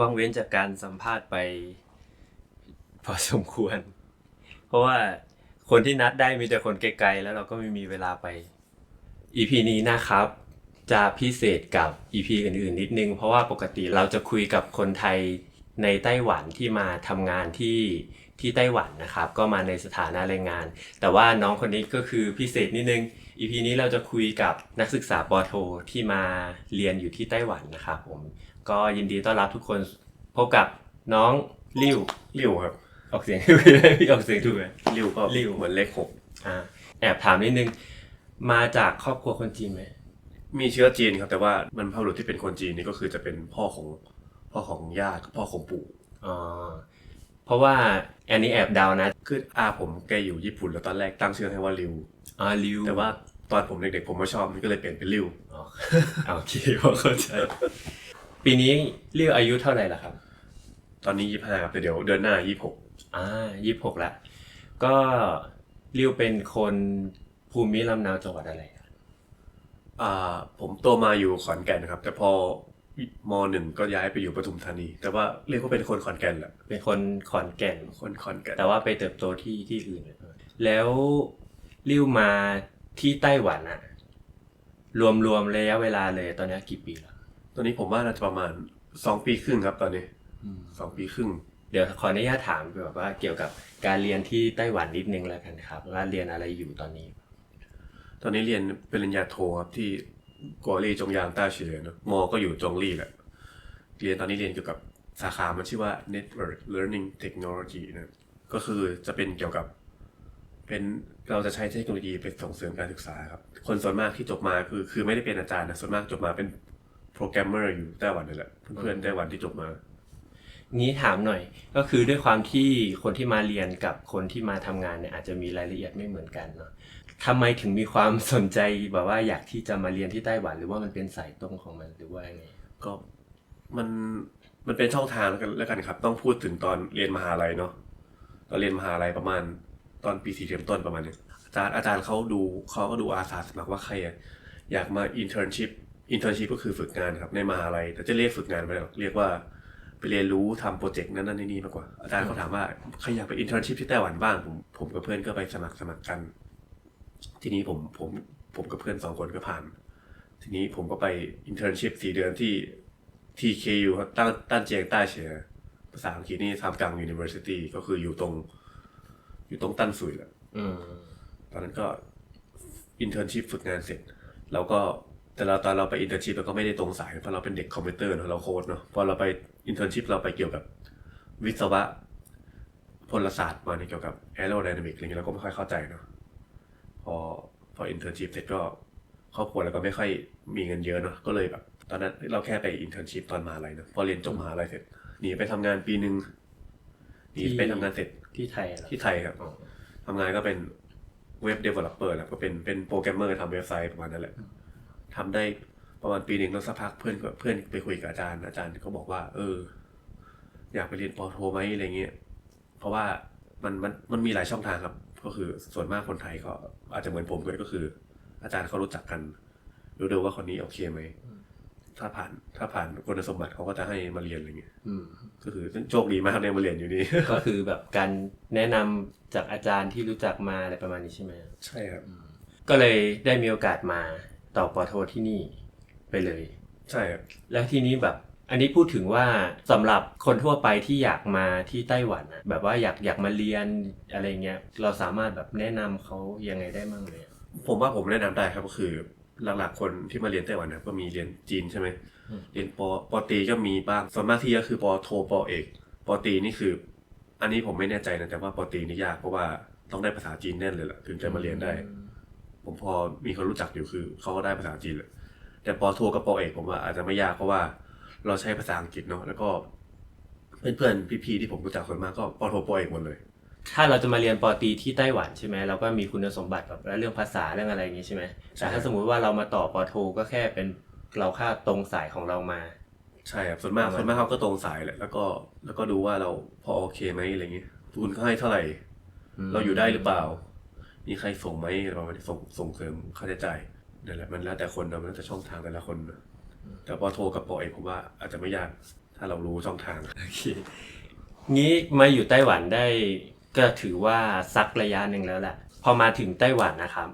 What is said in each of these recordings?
ว่างเว้นจากการสัมภาษณ์ไป พอสมควร เพราะว่าคนที่นัดได้มีแต่คนไกลๆ แล้วเราก็ไม่มีเวลาไป EP นี้นะครับ จะพิเศษกับ EP อื่นๆ นิดนึง เพราะว่าปกติเราจะคุยกับคนไทยในไต้หวันที่มาทำงานที่ที่ไต้หวันนะครับ ก็มาในสถานะแรงงาน แต่ว่าน้องคนนี้ก็คือพิเศษนิดนึง EP นี้เราจะคุยกับนักศึกษาปโทที่มาเรียนอยู่ที่ไต้หวันนะครับผม ก็ยินดีต้อนรับทุกคนพบกับน้องลิวริวครับ ออกเสียงพี่ออกเสียงถูกไหมริวก็ริวเหมือนเลขหกอ่าแอบถามนิดนึง มาจากครอบครัวคนจีนไหมมีเชื้อจีนครับแต่ว่ามันพบุรุษที่เป็นคนจีนนี่ก็คือจะเป็นพ่อของพ่อของย่ากับพ่อของปู่อ๋อเพราะว่าอันนี้แอบเดานะคืออาผมแกอยู่ญี่ปุ่นแล้วตอนแรกตั้งชื่อให้ว่าริวอ๋อลิวแต่ว่าตอนผมเด็กๆผมไม่ชอบมันก็เลยเปลี่ยนเป็นริวอ๋อโอเคพอเข้าใจ ปีนี้ลิวอายุเท่าไหร่ล่ะครับ ตอนนี้ยี่ห้าครับแต่เดี๋ยวเดือนหน้ายี่หกอ่ายี่สิบหกละ ก็ลิวเป็นคนภูมิลำเนาจังหวัดอะไรอะอ่า ผมโตมาอยู่ขอนแก่นนะครับ แต่พอมหนึ่งก็ย้ายไปอยู่ปทุมธานี แต่ว่าเรียกว่าเป็นคนขอนแก่นแหละเป็นคนขอนแก่น คนขอนแก่นแต่ว่าไปเติบโตที่ที่อื่น แล้วริวมาที่ไต้หวันอะรวมรวมระยะเวลาเลยตอนนี้กี่ปีแล้ว ตอนนี้ผมว่าน่าจะประมาณสองปีครึ่งครับตอนนี้สองปีครึ่ง เดี๋ยวขออนุญาตถามแบบว่าเกี่ยวกับการเรียนที่ไต้หวันนิดนึงแล้วกันครับว่าเรียนอะไรอยู่ตอนนี้ ตอนนี้เรียนปริญญาโทครับที่กัวลี่จงยางต้าเฉียเนอะมอก็อยู่จงลี่แหละเรียนตอนนี้เรียนเกี่ยวกับสาขามันชื่อว่า Network Learning Technology นะก็คือจะเป็นเกี่ยวกับ เป็นเราจะใช้เทคโนโลยีไปส่งเสริมการศึกษาครับ คนส่วนมากที่จบมาคือคือไม่ได้เป็นอาจารย์นะส่วนมากจบมาเป็น โปรแกรมเมอร์อยู่ไต้หวันนี่แหละเพื่อนๆไต้หวันที่จบมา งี้ถามหน่อยก็คือด้วยความที่คนที่มาเรียนกับคนที่มาทำงานเนี่ยอาจจะมีรายละเอียดไม่เหมือนกันเนาะทำไมถึงมีความสนใจแบบว่าอยากที่จะมาเรียนที่ไต้หวัน หรือว่ามันเป็นสายตรงของมันหรือว่าไงก็มันมันเป็นช่องทางแล้วกันแล้วกันครับ ต้องพูดถึงตอนเรียนมหาลัยเนาะตอนเรียนมหาลัยประมาณตอนปีสี่เทอมต้นประมาณนี้อาจารย์อาจารย์เขาดูเขาก็ดูอาสาสมัครว่าใครอะอยากมาอินเทอร์นชิพ อินเทอร์นชิพก็คือฝึกงานครับ ในมหาลัยแต่จะเรียกฝึกงานไม่ได้หรอกเรียกว่าไปเรียนรู้ทำโปรเจกต์นั้นนั่นนี่มากกว่า อาจารย์เขาถามว่าใครอยากไปอินเทอร์นชิพที่ไต้หวันบ้างผมผมกับเพื่อนก็ไปสมัครสมัครกัน ทีนี้ผมผมผมกับเพื่อนสองคนก็ผ่าน ทีนี้ผมก็ไปอินเทอร์นชิพสี่เดือนที่ TKU ครับตั้งตั้งเจียงใต้เฉียภาษาอังกฤษนี่ทำกลาง University ก็คืออยู่ตรง อยู่ตรงตั้นสุยแหละอืมตอนนั้นก็อินเทอร์นชิพฝึกงานเสร็จเราก็ แต่เราตอนเราไปอินเทอร์นชิพเราก็ไม่ได้ตรงสายเพราะเราเป็นเด็กคอมพิวเตอร์เนอะเราโค้ดเนาะพอเราไปอินเทอร์นชิพเราไปเกี่ยวกับวิศวะพลศาสตร์มาในเกี่ยวกับแอโรไดนามิกอะไรเงี้ยเราก็ไม่ค่อยเข้าใจเนาะพอพออินเทอร์นชิพเสร็จก็ครอบครัวเราก็ไม่ค่อยมีเงินเยอะเนาะก็เลยแบบ ตอนนั้นเราแค่ไปอินเทอร์นชิพตอนมหาลัยเนาะพอเรียนจบมหาลัยเสร็จหนีไปทำงานปีหนึ่งหนีไปทำงานเสร็จที่ไทยเหรอที่ไทยครับอ๋อทำงานก็เป็นเว็บเดเวลลอปเปอร์แหละก็เป็นเป็นโปรแกรมเมอร์ทำเว็บไซต์ประมาณนั้นแหละ ทำได้ประมาณปีหนึ่งแล้วสักพักเพื่อนก็เพื่อนไปคุยกับอาจารย์อาจารย์ก็บอกว่า เออ อยากไปเรียนปอโทไหมอะไรเงี้ยเพราะว่ามันมันมันมีหลายช่องทางครับ ก็คือส่วนมากคนไทยก็อาจจะเหมือนผมเลยก็คือ อาจารย์เขารู้จักกันรู้ดูว่าคนนี้โอเคไหมถ้าผ่านถ้าผ่านคุณสมบัติเขาก็จะให้มาเรียนอะไรเงี้ยอืมก็คือโชคดีมากเนี่ยมาเรียนอยู่นี่ก็คือแบบการแนะนำจากอาจารย์ที่รู้จักมาอะไรประมาณนี้ใช่ไหมใช่ครับก็เลยได้มีโอกาสมา ต่อปอโทที่นี่ไปเลย ใช่ครับแล้วทีนี้แบบ อันนี้พูดถึงว่าสำหรับคนทั่วไปที่อยากมาที่ไต้หวันนะแบบว่าอยากอยากมาเรียนอะไรเงี้ยเราสามารถแบบแนะนำเขายังไงได้บ้างเลยผมว่าผมแนะนำได้ครับก็คือหลักๆคนที่มาเรียนไต้หวันนะครับก็มีเรียนจีนใช่ไหมอืมเรียนปปอตรีก็มีบ้างส่วนมากที่ก็คือปอโทปอเอกปอตรีนี่คือ อันนี้ผมไม่แน่ใจนะแต่ว่าปอตรีนี่ยากเพราะว่าต้องได้ภาษาจีนแน่นเลยแหละถึงจะมาเรียนได้ ผมพอมีคนรู้จักอยู่คือเขาก็ได้ภาษาจีนเลยแต่ปอโทกับปอเอกผมว่าอาจจะไม่ยากเพราะว่าเราใช้ภาษาอังกฤษเนาะแล้วก็เพื่อนๆพี่ๆที่ผมรู้จักส่วนมากก็ปอโทปอเอกหมดเลย ถ้าเราจะมาเรียนปอตรีที่ไต้หวันใช่ไหมเราก็มีคุณสมบัติแบบเรื่องภาษาเรื่องอะไรอย่างงี้ใช่ไหมแต่ถ้าสมมุติว่าเรามาต่อปอโทก็แค่เป็นเราค่าตรงสายของเรามา ใช่ครับส่วนมากประมาณส่วนมากเขาก็ตรงสายแหละแล้วก็แล้วก็ดูว่าเราพอโอเคไหมอะไรเงี้ยทุนเขาให้เท่าไหร่ เราอยู่ได้หรือเปล่า มีใครส่งไหมเราไม่ได้ส่งส่งเสริมค่าใช้จ่ายนั่นแหละมันแล้วแต่คนนะมันแล้วแต่ช่องทางแต่ละคนนะแต่พอโทรกับปอเอกผมว่าอาจจะไม่ยากถถ้าเรารู้ช่องทางโอเคงี้มาอยู่ไต้หวันได้ก็ถือว่าสักระยะหนึ่งแล้วแหละ พอมาถึงไต้หวันนะครับ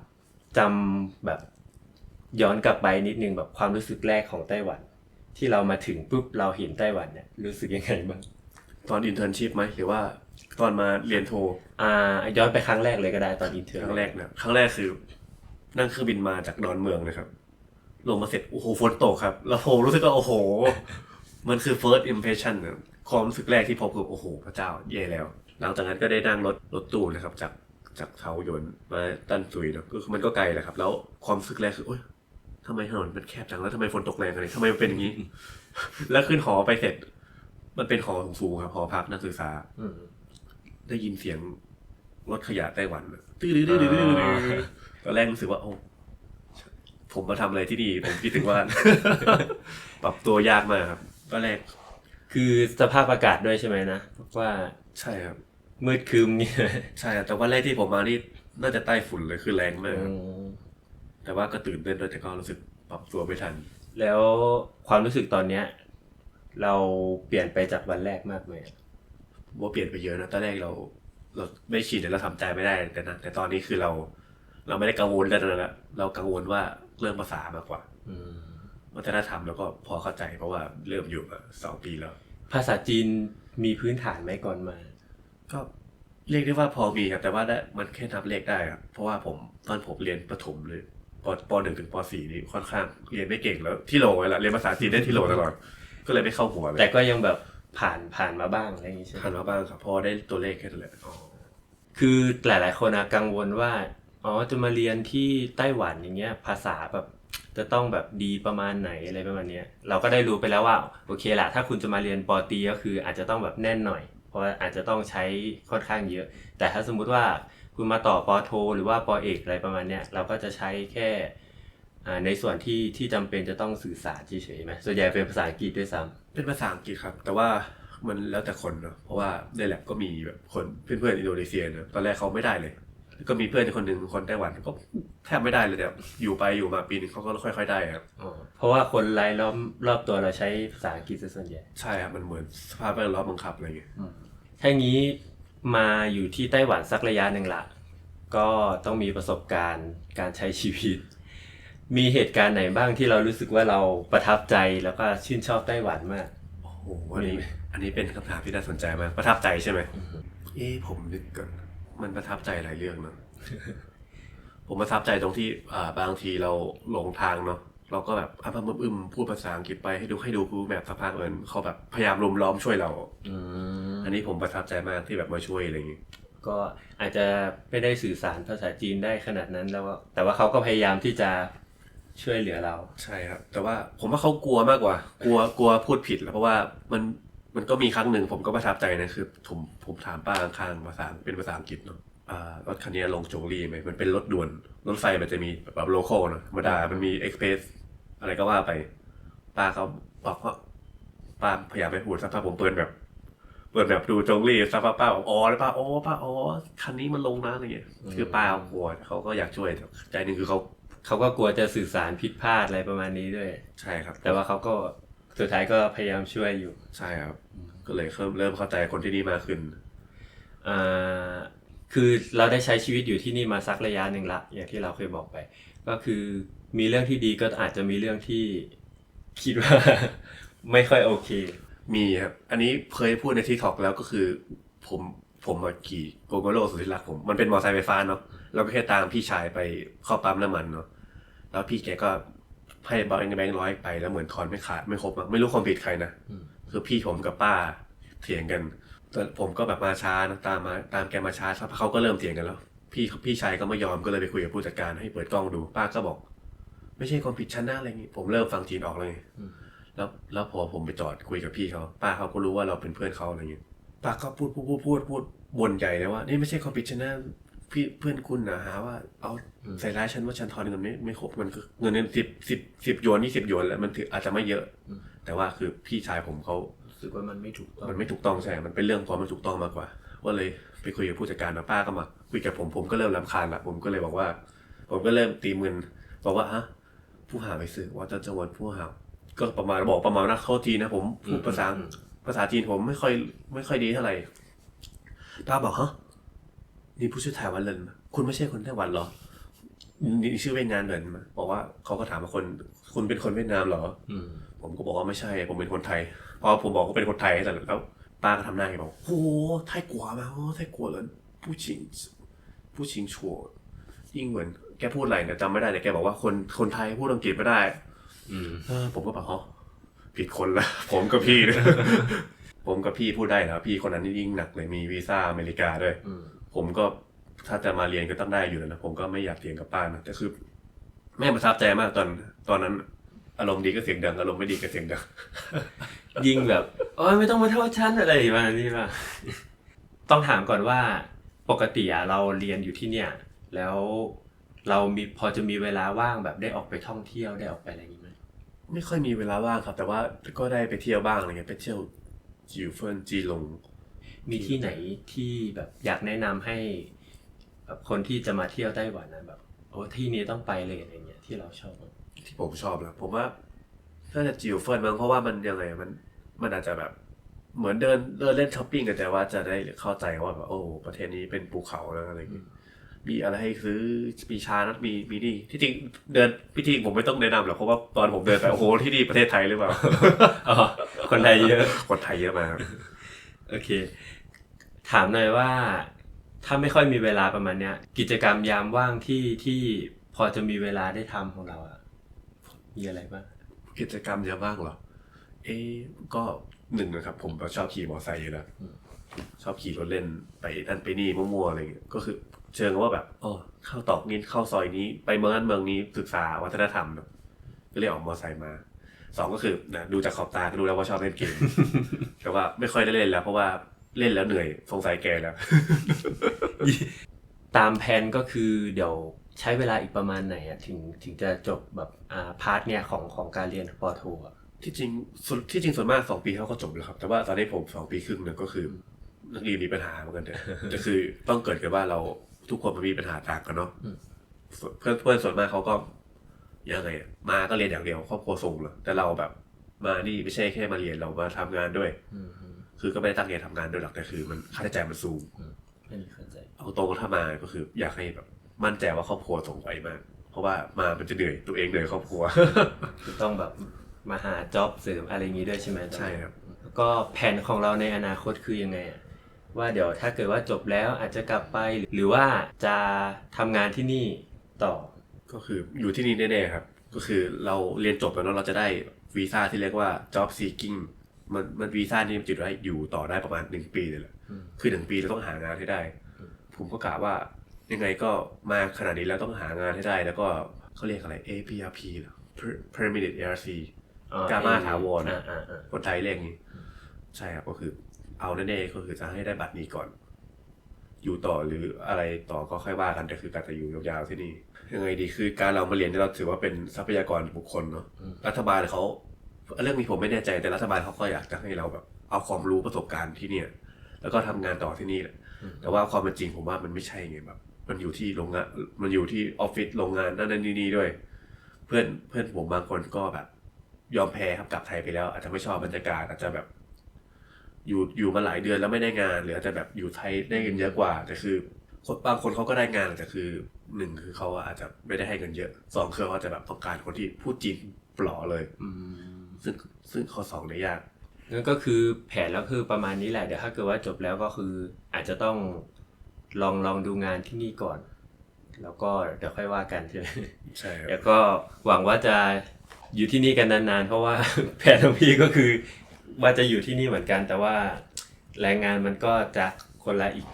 จำแบบย้อนกลับไปนิดนึงแบบความรู้สึกแรกของไต้หวัน ที่เรามาถึงปุ๊บเราเห็นไต้หวันเนี่ยรู้สึกยังไงบ้างตอนอินเทอร์นชิพไหมหรือว่า ตอนมาเรียนโทอ่าย้อนไปครั้งแรกเลยก็ได้ตอนอินเทอร์ครั้งแรกนะครั้งแรกคือนั่งเครื่องบินมาจากดอนเมืองนะครับลงมาเสร็จโอ้โหฝนตกครับ แล้วผมรู้สึกว่าโอ้โห มันคือ first impression นะความรู้สึกแรกที่พบคือโอ้โห พระเจ้าแย่แล้ว หลังจากนั้นก็ได้นั่งรถรถตู้นะครับ จากจากเทาหยวนมาตันซุยเนอะก็คือมันก็ไกลแหละครับ แล้วความรู้สึกแรกคือโอ๊ยทำไมถนนมันแคบจังแล้วทำไมฝนตกแรงอะไรทำไมมันเป็นอย่างนี้ แล้วขึ้นหอไปเสร็จ มันเป็นหอสูงๆครับหอพักนักศึกษาอืม ได้ยินเสียงรถขยะไต้หวันอะตื้อดื้อดื้อดื้อดื้อดื้ออ่าตอนแรกรู้สึกว่าโอ้ผมมาทำอะไรที่นี่ผมคิดถึงว่า ปรับตัวยากมากครับตอนแรก คือสภาพอากาศด้วยใช่ไหมนะว่าใช่ครับ มืดครึมเนี่ยใช่ครับแต่วันแรกที่ผมมานี่น่าจะใต้ฝุ่นเลยคือแรงมากครับอืมแต่ว่าก็ตื่นเต้นด้วยแต่ก็รู้สึกปรับตัวไม่ทัน แล้วความรู้สึกตอนเนี้ย เราเปลี่ยนไปจากวันแรกมากไหม ว่าเปลี่ยนไปเยอะนะตอนแรกเรา เราไม่ชินแต่เราทำใจไม่ได้แต่นะแต่ตอนนี้คือเรา เราไม่ได้กังวลเรื่องนั้นแล้วเรากังวลว่าเรื่องภาษามากกว่าอืมวัฒนธรรมแล้วก็พอเข้าใจเพราะว่าเริ่มอยู่มาสองปีแล้ว ภาษาจีนมีพื้นฐานไหมก่อนมา ก็เรียกได้ว่าพอมีครับแต่ว่าได้มันแค่นับเลขได้ครับเพราะว่าผมตอนผมเรียนประถมเลยปปหนึ่งถึงปสี่นี่ค่อนข้างเรียนไม่เก่งแล้วที่โหลไว้ละเรียนภาษาจีนได้ที่โหลตลอดก็เลยไม่เข้าหัวเลยแต่ก็ยังแบบ ผ่านผ่านมาบ้างอะไรอย่างงี้ใช่ไหมผ่านมาบ้างครับพอได้ตัวเลขแค่นั้นแหละคือหลาย ๆ คนอะกังวลว่าอ๋อจะมาเรียนที่ไต้หวันอย่างเงี้ย ภาษาแบบจะต้องแบบดีประมาณไหนอะไรประมาณเนี้ยเราก็ได้รู้ไปแล้วว่าโอเคละถ้าคุณจะมาเรียนปอตรีก็คืออาจจะต้องแบบแน่นหน่อย เพราะว่าอาจจะต้องใช้ค่อนข้างเยอะ แต่ถ้าสมมุติว่าคุณมาต่อปอโท หรือว่าปอเอกอะไรประมาณเนี้ยเราก็จะใช้แค่อ่า ในส่วนที่ที่จำเป็นจะต้องสื่อสารเฉยๆไหมส่วนใหญ่เป็นภาษาอังกฤษด้วยซ้ำเป็นภาษาอังกฤษครับ แต่ว่ามันแล้วแต่คนเนาะเพราะว่าในแลบก็มีแบบคนเพื่อนๆอินโดนีเซียเนอะตอนแรกเขาไม่ได้เลยแล้วก็มีเพื่อนคนหนึ่งคนไต้หวันก็แทบไม่ได้เลยแบบอยู่ไปอยู่มาปีนึงเขาก็ค่อยๆได้ครับอ๋อเพราะว่าคนรายล้อมรอบตัวเราใช้ภาษาอังกฤษซะส่วนใหญ่ใช่ครับมันเหมือนสภาพแวดล้อมบังคับอะไรอย่างเงี้ยถ้างี้มาอยู่ที่ไต้หวันสักระยะหนึ่งละก็ต้องมีประสบการณ์การใช้ชีวิต มีเหตุการณ์ไหนบ้างที่เรารู้สึกว่าเราประทับใจแล้วก็ชื่นชอบไต้หวันมาก โอ้โหอันนี้มีอันนี้เป็นคำถามที่น่าสนใจมาก ประทับใจใช่ไหม เอ๊ะผมนึกก่อนมันประทับใจหลายเรื่องเนอะผมประทับใจตรงที่อ่าบางทีเราหลงทางเนาะ เราก็แบบอ้ำอึมๆพูดภาษาอังกฤษไปให้ดูให้ดูคูแบบสักพักเหมือนเขาแบบพยายามรุมล้อมช่วยเรา อืมอันนี้ผมประทับใจมากที่แบบมาช่วยอะไรอย่างงี้ ก็อาจจะไม่ได้สื่อสารภาษาจีนได้ขนาดนั้นแล้วก็แต่ว่าเขาก็พยายามที่จะ ช่วยเหลือเรา ใช่ครับ แต่ว่าผมว่าเขากลัวมากกว่า กลัวกลัวพูดผิดแล้วเพราะว่ามันมันก็มีครั้งหนึ่งผมก็ประทับใจนะคือผมผมถามป้าข้างๆภาษาเป็นภาษาอังกฤษเนาะอ่ารถคันนี้ลงจงรีไหมมันเป็นรถด่วนรถไฟมันจะมีแบบโลโก้เนอะธรรมดามันมีเอ็กเพรสอะไรก็ว่าไป ป้าเขาบอกว่าป้าพยายามไปพูดสักพักผมเปิดแบบเปิดแบบดูจงรีสักพักป้าบอกอ๋อแล้วป้าอ๋อป้าอ๋อคันนี้มันลงนะอะไรเงี้ยคือป้าเขากลัวเขาก็อยากช่วยแต่ใจหนึ่งคือเขา เขาก็กลัวจะสื่อสารผิดพลาดอะไรประมาณนี้ด้วย ใช่ครับ แต่ว่าเขาก็สุดท้ายก็พยายามช่วยอยู่ ใช่ครับ ก็เลยเริ่มเริ่มเข้าใจคนที่นี่มากขึ้นอ่าคือเราได้ใช้ชีวิตอยู่ที่นี่มาสักระยะหนึ่งละ อย่างที่เราเคยบอกไป ก็คือมีเรื่องที่ดีก็อาจจะมีเรื่องที่คิดว่า ไม่ค่อยโอเค มีครับ อันนี้เคยพูดในที่ทอกแล้วก็คือ ผมผมมาขี่โกโกโร่สุดที่รักผม มันเป็นมอเตอร์ไซค์ไฟฟ้าเนาะ เราก็แค่ตามพี่ชายไปเข้าปั๊มน้ำมันเนาะแล้วพี่แกก็ให้แบงค์แบงค์ร้อยไปแล้วเหมือนทอนไม่ขาดไม่ครบอะไม่รู้ความผิดใครนะอืมคือพี่ผมกับป้าเถียงกันแต่ผมก็แบบมาช้านะตามมาตามแกมาช้าสักพักเขาก็เริ่มเถียงกันแล้ว พี่พี่ชายก็ไม่ยอมก็เลยไปคุยกับผู้จัดการให้เปิดกล้องดูป้าก็บอก ไม่ใช่ความผิดฉันนะอะไรอย่างงี้ผมเริ่มฟังจีนออกเลยแล้วแล้วพอผมไปจอดคุยกับพี่เขาป้าเขาก็รู้ว่าเราเป็นเพื่อนเขาอะไรอย่างเงี้ยป้าก็พูดพูดพูดพูดพูดบ่นใหญ่เลยว่านี่ไม่ใช่ความผิดฉันนะ พี่เพื่อนคุณนะหาว่าเอาอืมใส่ร้ายฉันว่าฉันทอนเงินไม่ไม่ครบมันคือเงินเงินสิบสิบสิบหยวนนี่สิบหยวนแหล้วมันถืออาจจะไม่เยอะ แต่ว่าคือพี่ชายผมเขารู้สึกว่ามันไม่ถูกต้องมันไม่ถูกต้องใช่ มันเป็นเรื่องความไม่ถูกต้องมากกว่า ว่าเลยไปคุยกับผู้จัดการนะป้าก็มาคุยกับผมผมก็เริ่มรำคาญละผมก็เลยบอกว่า ผมก็เริ่มตีมึนบอกว่าฮะผู้หาไปซื้อว่าจะจะวันผู้หา ก็ประมาณบอกประมาณนักโทษจีนนะผมพูดภาษาอืมภาษาจีนผมไม่ค่อยไม่ค่อยดีเท่าไหร่ตาบอกฮะ นี่ผู้ชื่อไต้หวันเลยคุณไม่ใช่คนไต้หวันเหรอนี่ชื่อเวียดนามเหรินมาบอกว่าเขาก็ถามว่าคน คุณเป็นคนเวียดนามเหรออืมผมก็บอกว่าไม่ใช่ ผมเป็นคนไทย พอผมบอกว่าเป็นคนไทยแต่แล้วป้าก็ทำหน้าไงบอกโอ้โหไทยกว่ามาโอ้ไทยกว่าเลยผู้ชิงผู้ชิงชัวยิ่งเหมือนแกพูดอะไรเนี่ยจำไม่ได้แต่แกบอกว่าคนคนไทยพูดอังกฤษไม่ได้อืมเออผมก็บอกอ๋อผิดคนละผมกับพี่เนี่ยผมกับพี่พูดได้แล้วพี่คนนั้นนี่ยิ่งหนักเลยมีวีซ่าอเมริกาด้วยอืม ผมก็ถ้าจะมาเรียนก็ต้องได้อยู่แล้วนะผมก็ไม่อยากเถียงกับป้านะแต่คือ แม่ประทับใจมากตอนตอนนั้น อารมณ์ดีก็เสียงดังอารมณ์ไม่ดีก็เสียงดังยิงแบบโอ้ยไม่ต้องมาโทษฉันอะไรประมาณนี้ป่ะต้องถามก่อนว่าปกติอะเราเรียนอยู่ที่เนี่ย แล้วเรามีพอจะมีเวลาว่างแบบได้ออกไปท่องเที่ยวได้ออกไปอะไรอย่างนี้ไหมไม่ค่อยมีเวลาว่างครับ แต่ว่าก็ได้ไปเที่ยวบ้างอะไรเงี้ยไปเที่ยวจิวเฟินจีหลง มีที่ไหนที่แบบอยากแนะนำให้แบบคนที่จะมาเที่ยวไต้หวันนะแบบโอ้ที่นี้ต้องไปเลยอะไรเงี้ยที่เราชอบที่ผมชอบนะผมว่าน่าจะจิวเฟินมั้งเพราะว่ามันยังไงมันมันอาจจะแบบเหมือนเดินเดินเล่นช้อปปิ้งกันแต่ว่าจะได้เข้าใจว่าแบบโอ้ประเทศนี้เป็นภูเขาแล้วอะไรอย่างเงี้ยมีอะไรให้ซื้อมีชานัดมีมีนี่ที่จริงเดินพิธีผมไม่ต้องแนะนำหรอกเพราะว่าตอนผมเดินไปโอ้โหที่นี่ประเทศไทยหรือเปล่าอ๋อคนไทยเยอะคนไทยเยอะมากครับ โอเค ถามหน่อยว่า ถ้าไม่ค่อยมีเวลาประมาณเนี้ย กิจกรรมยามว่างที่ที่พอจะมีเวลาได้ทำของเราอะมีอะไรบ้างกิจกรรมเยอะมากเหรอ เอ๊ะก็หนึ่งนะครับ ผมชอบขี่มอเตอร์ไซค์อยู่แล้วชอบขี่รถเล่นไปนั่นไปนี่มั่วๆอะไรเงี้ยก็คือเชิงว่าแบบอ๋อเข้าตอกนี้เข้าซอยนี้ ไปเมืองนั้นเมืองนี้ศึกษาวัฒนธรรมเนอะก็เลยออกมอเตอร์ไซค์มา สองก็คือนะดูจากขอบตาก็รู้แล้วว่าชอบเล่นเกมแต่ว่าไม่ค่อยได้เล่นแล้ว เพราะว่าเล่นแล้วเหนื่อยสงสัยแก่แล้ว ตามแผนก็คือเดี๋ยวใช้เวลาอีกประมาณไหนอะถึงถึงจะจบแบบอ่าพาร์ทเนี่ยของของการเรียนปอโทอะที่จริงส่วนที่จริงส่วนมากสองปีเขาก็จบแล้วครับ แต่ว่าตอนนี้ผมสองปีครึ่งเนี่ยก็คือนักเรียนมีปัญหาเหมือนกันเถอะแต่คือต้องเกิดกันว่าเราทุกคนมันมีปัญหาต่างกันเนาะส่วนเพื่อนเพื่อนส่วนมากเขาก็ ยังไงอะมาก็เรียนอย่างเดียวครอบครัวส่งเลยแต่เราแบบมานี่ไม่ใช่แค่มาเรียนเรามาทำงานด้วยอืมอืมคือก็ไม่ได้ตั้งใจทำงานด้วยหรอกแต่คือ มันค่าใช้จ่ายมันสูงไม่มีเข้าใจเอาตรงๆถ้ามาก็คือ อยากให้แบบ มั่นใจว่าครอบครัวส่งไหวมาก เพราะว่ามามันจะเหนื่อยตัวเองเหนื่อยครอบครัวคือต้องแบบมาหาจ็อบเสริมอะไรอย่างนี้ด้วยใช่ไหมใช่ครับแล้วก็แผนของเราในอนาคตคือยังไงอะว่าเดี๋ยวถ้าเกิดว่าจบแล้วอาจจะกลับไปหรือว่าจะทำงานที่นี่ต่อ ก็คืออยู่ที่นี่แน่ๆครับ ก็คือเราเรียนจบแล้วเนอะเราจะได้วีซ่าที่เรียกว่า job seeking มันมันวีซ่านี่มันจะได้อยู่ต่อได้ประมาณหนึ่งปีเลยแหละอืมคือหนึ่งปีเราต้องหางานให้ได้ ผมก็กะว่ายังไงก็มาขนาดนี้แล้วต้องหางานให้ได้ แล้วก็เขาเรียกอะไร APRP เหรอ Per- Permanent ARC อ๋อกามาถาวรนะอ่าอ่าคนไทยเรียกงี้ ใช่ครับก็คือเอาแน่ๆก็คือจะให้ได้บัตรนี้ก่อน อยู่ต่อหรืออะไรต่อก็ค่อยว่ากันแต่คือการจะอยู่ยาวๆที่นี่ยังไงดีคือการเรามาเรียนเนี่ยเราถือว่าเป็นทรัพยากรบุคคลเนาะรัฐบาลเขาเรื่องนี้ผมไม่แน่ใจแต่รัฐบาลเขาก็อยากจะให้เราแบบเอาความรู้ประสบการณ์ที่เนี่ย แล้วก็ทำงานต่อที่นี่แหละแต่ว่าความเป็นจริงผมว่ามันไม่ใช่ไงแบบมันอยู่ที่โรงงานมันอยู่ที่ออฟฟิศโรงงานนั่นนั่นนี่นี่ด้วย เพื่อนเพื่อนผมบางคนก็แบบ ยอมแพ้ครับกลับไทยไปแล้ว อาจจะไม่ชอบบรรยากาศอาจจะแบบ อยู่อยู่มาหลายเดือนแล้วไม่ได้งานหรืออาจจะแบบอยู่ไทยได้เงินเยอะกว่าแต่คือคนบางคนเขาก็ได้งานแต่คือหนึ่งคือเขาอาจจะไม่ได้ให้เงินเยอะสองคือเขาอาจจะแบบต้องการคนที่พูดจีนปลอเลยอืมซึ่งซึ่งข้อสองเนี่ยยากงั้นก็คือแผนแล้วคือประมาณนี้แหละเดี๋ยวถ้าเกิดว่าจบแล้วก็คืออาจจะต้องลองลองดูงานที่นี่ก่อน แล้วก็เดี๋ยวค่อยว่ากันใช่ไหมใช่ครับแล้วก็หวังว่าจะอยู่ที่นี่กันนานๆ เพราะว่าแผนของพี่ก็คือ ว่าจะอยู่ที่นี่เหมือนกัน แต่ว่าแรงงานมันก็จะคนละอีก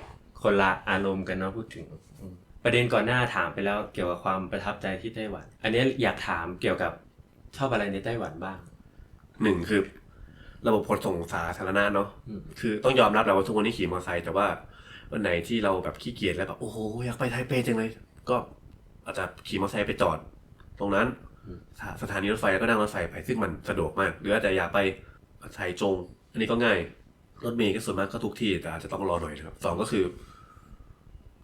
คนละอารมณ์กันเนาะพูดถึงอืมประเด็นก่อนหน้าถามไปแล้วเกี่ยวกับความประทับใจที่ไต้หวัน อันนี้อยากถามเกี่ยวกับชอบอะไรในไต้หวันบ้างหนึ่งคือ ระบบขนส่งสาธารณะเนาะอืมคือต้องยอมรับแหละว่าทุกวันนี้ขี่มอเตอร์ไซค์แต่ว่าวันไหนที่เราแบบขี้เกียจแล้วแบบโอ้โหอยากไปไทเปจังเลย ก็อาจจะขี่มอเตอร์ไซค์ไปจอด ตรงนั้นสถสถานีรถไฟแล้วก็นั่งรถไฟไปซึ่งมันสะดวกมาก หรืออาจจะอยากไป ไทจง อันนี้ก็ง่าย รถเมล์ก็ส่วนมากก็ทุกที่แต่อาจจะต้องรอหน่อยนะครับสองก็คือ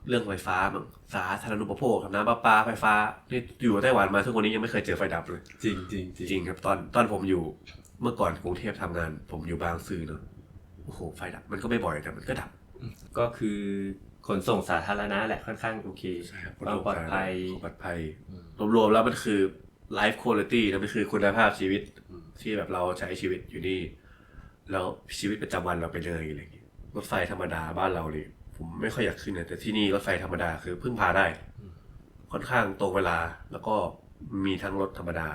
เรื่องไฟฟ้ามั้งสาธารณูปโภคครับน้ำประปาไฟฟ้านี่อยู่ไต้หวันมาทุกวันนี้ยังไม่เคยเจอไฟดับเลย จริงจริงจริงครับตอนตอนผมอยู่เมื่อก่อนกรุงเทพทำงาน ผมอยู่บางซื่อเนอะโอ้โหไฟดับมันก็ไม่บ่อยแต่มันก็ดับ ก็คือขนส่งสาธารณะแหละค่อนข้างโอเคความปลอดภัยความปลอดภัยรวมๆแล้วมันคือ life quality นะมันคือคุณภาพชีวิตอืม ที่แบบเราใช้ชีวิตอยู่นี่แล้วชีวิตประจำวันเราไปเลยอะไรอย่างเงี้ยรถไฟธรรมดาบ้านเรานี่ผมไม่ค่อยอยากขึ้นนะแต่ที่นี่รถไฟธรรมดาคือพึ่งพาได้ ค่อนข้างตรงเวลา แล้วก็มีทั้งรถธรรมดา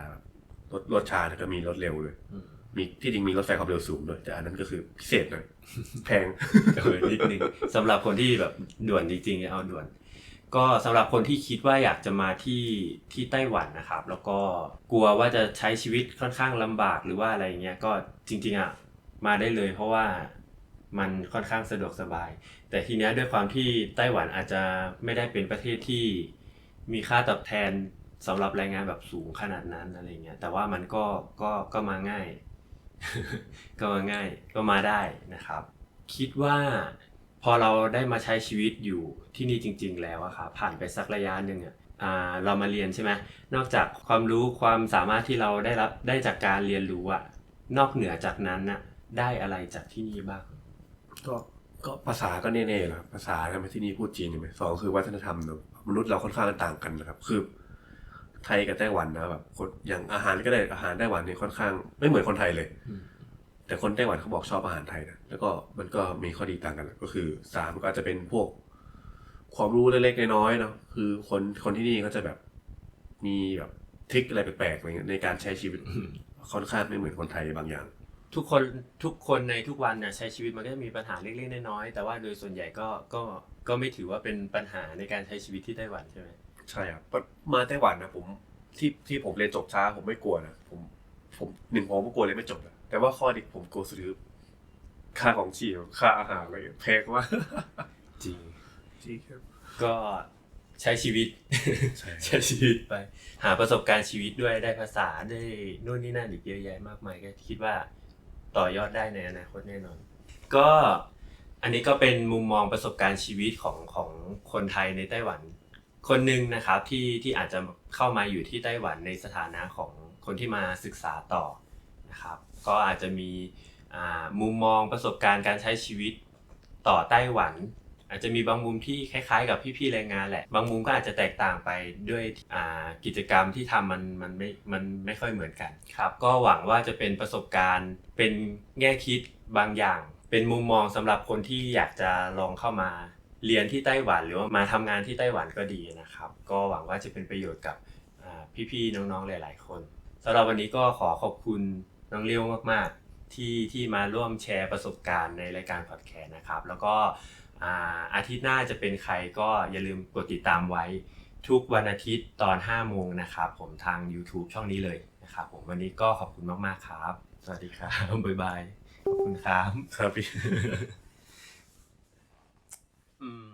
รถรถชาแล้วก็มีรถเร็วเลยมมีที่จริงมีรถไฟความเร็วสูงด้วยแต่อันนั้นก็คือพิเศษหน่อยแพงเออนิดนึงสำหรับคนที่แบบด่วนจริงๆเอาด่วน ก็สำหรับคนที่คิดว่าอยากจะมาที่ที่ไต้หวันนะครับ แล้วก็กลัวว่าจะใช้ชีวิตค่อนข้างลำบากหรือว่าอะไรเงี้ยก็จริงๆอะมาได้เลย เพราะว่ามันค่อนข้างสะดวกสบาย แต่ทีเนี้ยด้วยความที่ไต้หวันอาจจะไม่ได้เป็นประเทศที่มีค่าตอบแทนสำหรับแรงงานแบบสูงขนาดนั้นอะไรเงี้ยแต่ว่ามันก็ก็ก็มาง่าย ก็มาง่ายก็มาได้นะครับ คิดว่า พอเราได้มาใช้ชีวิตอยู่ที่นี่จริง ๆ แล้วอะครับผ่านไปสักระยะหนึ่งอะอ่าเรามาเรียนใช่ไหมนอกจากความรู้ความสามารถที่เราได้รับได้จากการเรียนรู้อะนอกเหนือจากนั้นน่ะได้อะไรจากที่นี่บ้างก็ก็ภาษาก็แน่ๆแหละครับภาษาทำไมที่นี่พูดจีนใช่ไหมสองคือวัฒนธรรมเนอะมนุษย์เราค่อนข้างต่างกันนะครับ คือ ไทยกับไต้หวันนะแบบคนอย่างอาหารก็ได้อาหารไต้หวันเนี่ยค่อนข้าง ไม่เหมือนคนไทยเลยอืม แต่คนไต้หวันเขาบอกชอบอาหารไทยนะแล้วก็มันก็มีข้อดีต่างกันแหละก็คือสามก็อาจจะเป็นพวกความรู้เล็กๆน้อยๆเนาะคือคนคนที่นี่ก็จะแบบมีแบบทริคอะไรแปลกๆอะไรเงี้ยในการใช้ชีวิตค่อนข้างไม่เหมือนคนไทยบางอย่าง ทุกคนทุกคนในทุกวันเนี่ยใช้ชีวิตมันก็จะมีปัญหาเล็กๆน้อยๆแต่ว่าโดยส่วนใหญ่ก็ก็ก็ไม่ถือว่าเป็นปัญหาในการใช้ชีวิตที่ไต้หวันใช่ไหมใช่ครับมาไต้หวันนะผมที่ที่ผมเรียนจบช้าผมไม่กลัวนะผมผมหนึ่งผมก็กลัวเลยนไม่จบนะ แต่ว่าข้อดีผมกลัวสุดคือค่าของชีพค่าอาหารอะไรแพงมากจริงจริงครับ ก็ใช้ชีวิตใช่ใช้ชีวิตไป หาประสบการณ์ชีวิตด้วยได้ภาษาได้นู่นนี่นั่นอีกเยอะแยะมากมายก็คิดว่าต่อยอดได้ในอนาคตแน่นอน ก็อันนี้ก็เป็นมุมมองประสบการณ์ชีวิตของของคนไทยในไต้หวัน คนหนึ่งนะครับที่ที่อาจจะเข้ามาอยู่ที่ไต้หวันในสถานะของคนที่มาศึกษาต่อนะครับ ก็อาจจะมีอ่ามุมมองประสบการณ์การใช้ชีวิตต่อไต้หวัน อาจจะมีบางมุมที่คล้ายๆ กับพี่ๆแรงงานแหละ บางมุมก็อาจจะแตกต่างไปด้วยอ่ากิจกรรมที่ทำมันมันไม่มันไม่ค่อยเหมือนกันครับ ก็หวังว่าจะเป็นประสบการณ์เป็นแง่คิดบางอย่าง เป็นมุมมองสำหรับคนที่อยากจะลองเข้ามาเรียนที่ไต้หวันหรือว่ามาทำงานที่ไต้หวันก็ดีนะครับ ก็หวังว่าจะเป็นประโยชน์กับอ่าพี่ๆน้องๆหลาย ๆ คนสำหรับวันนี้ก็ขอขอบคุณ น้องเลี้ยวมากๆที่ที่มาร่วมแชร์ประสบการณ์ในรายการพอดแคสต์นะครับ แล้วก็อาทิตย์หน้าจะเป็นใครก็อย่าลืมกดติดตามไว้ทุกวันอาทิตย์ตอน 5 โมงนะครับ ผมทาง YouTube ช่องนี้เลยนะครับผมวันนี้ก็ขอบคุณมาก ๆ ครับ สวัสดีครับ บ๊ายบาย ขอบคุณครับ ครับพี่อืม